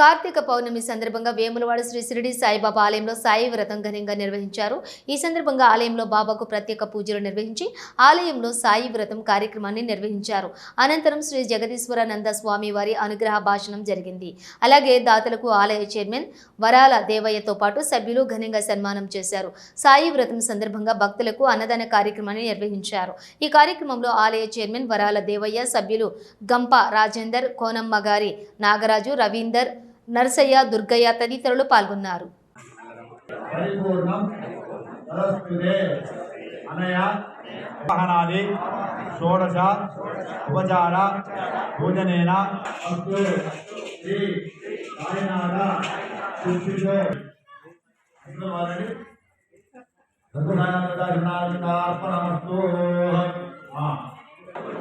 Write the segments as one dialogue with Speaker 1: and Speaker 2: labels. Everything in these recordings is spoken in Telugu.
Speaker 1: కార్తీక పౌర్ణమి సందర్భంగా వేములవాడ శ్రీ షిరిడి సాయిబాబా ఆలయంలో సాయి వ్రతం ఘనంగా నిర్వహించారు. ఈ సందర్భంగా ఆలయంలో బాబాకు ప్రత్యేక పూజలు నిర్వహించి ఆలయంలో సాయి వ్రతం కార్యక్రమాన్ని నిర్వహించారు. అనంతరం శ్రీ జగదీశ్వరానంద స్వామి వారి అనుగ్రహ భాషణం జరిగింది. అలాగే దాతలకు ఆలయ చైర్మన్ వరాల దేవయ్యతో పాటు సభ్యులు ఘనంగా సన్మానం చేశారు. సాయి వ్రతం సందర్భంగా భక్తులకు అన్నదాన కార్యక్రమాన్ని నిర్వహించారు. ఈ కార్యక్రమంలో ఆలయ చైర్మన్ వరాల దేవయ్య సభ్యులు గంప రాజేందర్ కోనమ్మ గారి నాగరాజు రవీందర్ నరసయ్య దుర్గయ్య తదితరులు పాల్గొన్నారు.
Speaker 2: వాహనాది షోడశ ఉపచార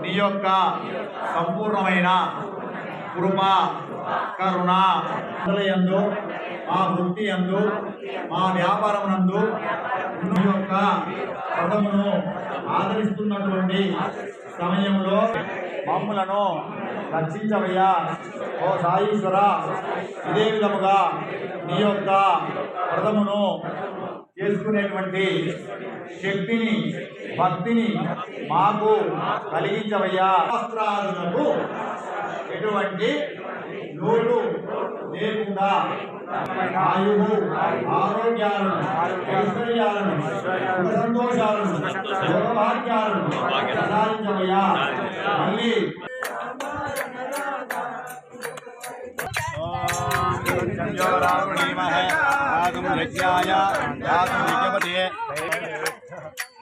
Speaker 2: నీ యొక్క సంపూర్ణమైన కృప కరుణ యందు మా వృత్తి యందు మా వ్యాపారం నందు యొక్క పదమును ఆదరిస్తున్నటువంటి సమయంలో మమ్ములను రక్షించవయ్యా. ఓ సాయీశ్వర ఇదే విధముగా నీ యొక్క వ్రతమును చేసుకునేటువంటి శక్తిని భక్తిని మాకు కలిగించవయ్యా. శాస్త్రాలకు ఎటువంటి లోటు లేకుండా ఆయువు ఆరోగ్యాలను ఐశ్వర్యాలను సంతోషాలను సౌభాగ్యాలను ప్రసాదించవయ్యా. మళ్ళీ యజ్ఞాయ మహే ఆగమ విశ్వతో ఆగమ పురుష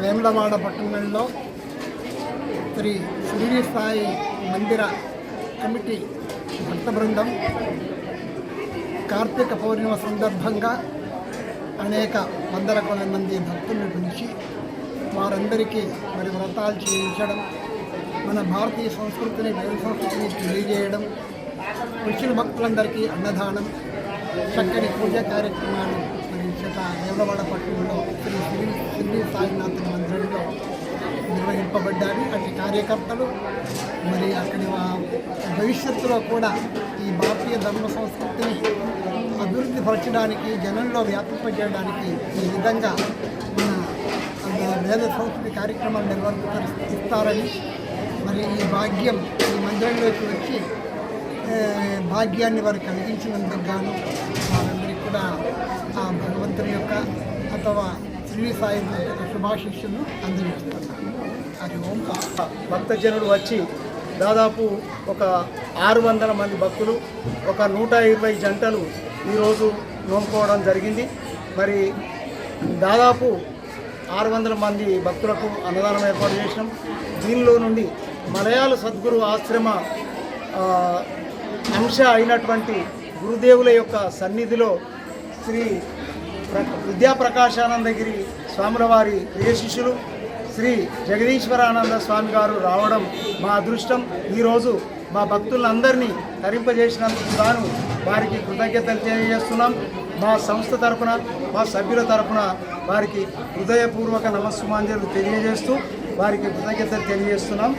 Speaker 3: వేములవాడ పట్టణంలో శ్రీ షిరిడి సాయి మందిర కమిటీ భక్త బృందం కార్తీక పౌర్ణిమ సందర్భంగా అనేక వందల కొల మంది భక్తులను పిలిచి వారందరికీ మరి వ్రతాలు చేయించడం మన భారతీయ సంస్కృతిని వేద సంస్కృతిని తెలియజేయడం వచ్చిన భక్తులందరికీ అన్నదానం చక్కటి పూజా కార్యక్రమాలు మరి చేత వేములవాడ పట్టణంలో శ్రీ శ్రీ శ్రీ సాయినాథ మందిరంలో నిర్వహింపబడ్డారు అటు కార్యకర్తలు మరి అక్కడి భవిష్యత్తులో కూడా ఈ భారతీయ ధర్మ సంస్కృతిని అభివృద్ధి పరచడానికి జనంలో వ్యాపింపజేయడానికి ఈ విధంగా మన ఆ వేద సంస్కృతి కార్యక్రమాలు నిర్వర్తిస్తారని మరి ఈ భాగ్యం ఈ మందిరంలోకి వచ్చి భాగ్యాన్ని వారు కలిగించినందుకు గాను వారందరికీ కూడా ఆ భగవంతుని యొక్క అథవా శ్రీ సాయి యొక్క శుభాశిష్యులు అందజేస్తున్నాను. అది ఓం తత్సత్.
Speaker 4: వచ్చి దాదాపు ఒక ఆరు వందల మంది భక్తులు ఒక నూట ఇరవై జంటలు ఈరోజు నోముకోవడం జరిగింది. మరి దాదాపు ఆరు వందల మంది భక్తులకు అన్నదానం ఏర్పాటు చేసినాం. దీనిలో నుండి మలయాళ సద్గురు ఆశ్రమ అంశ అయినటువంటి గురుదేవుల యొక్క సన్నిధిలో శ్రీ ప్ర విద్యాప్రకాశానందగిరి స్వాముల వారి ప్రియ శిష్యులు శ్రీ జగదీశ్వరానంద స్వామి గారు రావడం మా అదృష్టం. ఈరోజు మా భక్తులందరినీ తరింపజేసినందుకు గాను వారికి కృతజ్ఞతలు తెలియజేస్తున్నాం. మా సంస్థ తరపున మా సభ్యుల తరపున వారికి హృదయపూర్వక నమస్సుమాంజలు తెలియజేస్తూ వారికి కృతజ్ఞతలు తెలియజేస్తున్నాం.